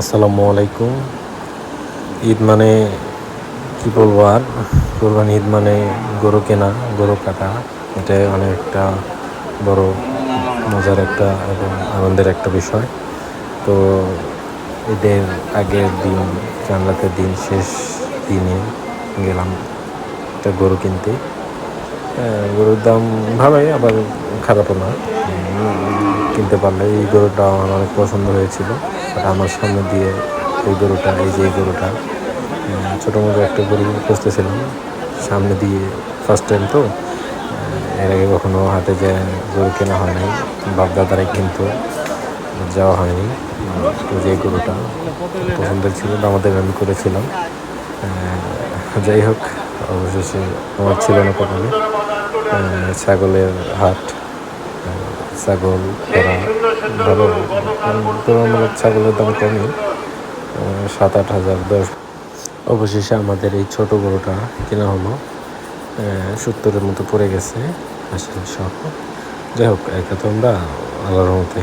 আসসালামু আলাইকুম। ঈদ মানে কি বলব আর? কোরবানি ঈদ মানে গরু কেনা, গরু কাটা। এটা অনেকটা বড় মজার একটা এবং আনন্দের একটা বিষয়। তো ঈদের আগের দিন জানলাতের দিন, শেষ দিনে গেলাম একটা গরু কিনতে। গরুর দাম ভালোই, আবার খারাপও না। কিনতে পারলে এই গরুটা আমার অনেক পছন্দ হয়েছিল। আর আমার সামনে দিয়ে এই গরুটা এই যে এই গরুটা ছোটো মোটো একটা গরু খুঁজতেছিলাম। সামনে দিয়ে ফার্স্ট টাইম তো এর আগে কখনো হাটে যে গরু কেনা হয় নাই। বাপ কিন্তু যাওয়া হয়নি। তো যে গরুটা পছন্দের ছিল আমাদের আমি করেছিলাম। যাই হোক অবশেষে আমার ছিল না আহ, ছাগলের হাট। ছাগল ভালো তুলনামূলক ছাগলের দাম কমই সাত আট হাজার, দশ। অবশেষে আমাদের এই ছোট গরুটা কেনা হলো। সত্তরের মতো পড়ে গেছে। আসলে সহ যাই হোক, একে তো আমরা আল্লাহর মতে